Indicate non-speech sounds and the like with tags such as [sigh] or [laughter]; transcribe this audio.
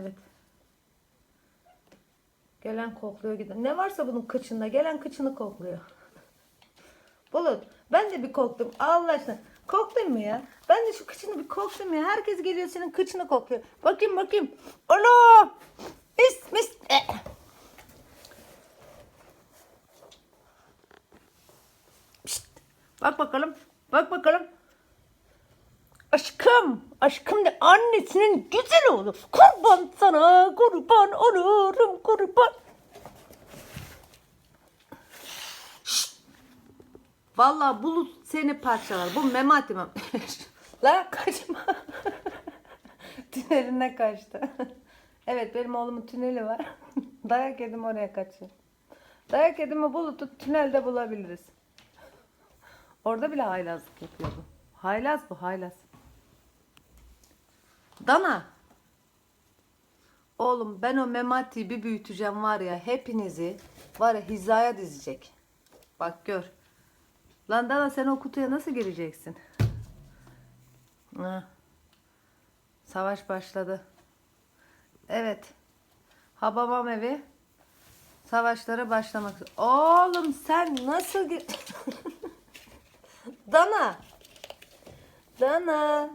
Evet. Gelen kokluyor giden. Ne varsa bunun kıçında gelen kıçını kokluyor. [laughs] Bulut ben de bir koktum. Allah aşkına. Koktun mu ya? Ben de şu kıçını bir koktum ya. Herkes geliyor senin kıçını kokluyor. Bakayım bakayım. Ana! Mis mis. Eh. Bak bakalım. Bak bakalım. Aşkım, aşkım de annesinin güzel oğlu. Kurban sana, kurban olurum, kurban. Şşt! Vallahi bulut seni parçalar. Bu memati mi? [laughs] La kaçma. [laughs] Tüneline kaçtı. [laughs] evet benim oğlumun tüneli var. Dayak yedim oraya kaçıyor. Dayak yedim bulutu tünelde bulabiliriz. Orada bile haylazlık yapıyordu. Haylaz bu haylaz. Dana. Oğlum ben o mematiyi bir büyüteceğim var ya hepinizi var ya hizaya dizecek. Bak gör. Lan Dana sen o kutuya nasıl gireceksin? Ha. Savaş başladı. Evet. Hababam evi savaşlara başlamak. Oğlum sen nasıl. [laughs] Dana. Dana.